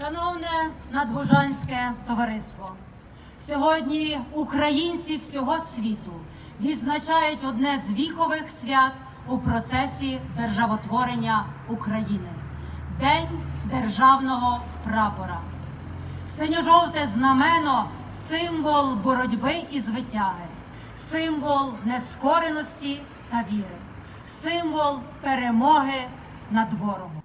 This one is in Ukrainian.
Шановне надбужанське товариство, сьогодні українці всього світу відзначають одне з віхових свят у процесі державотворення України День державного прапора. Синьо-жовте знамено символ боротьби і звитяги, символ нескореності та віри, символ перемоги над ворогом.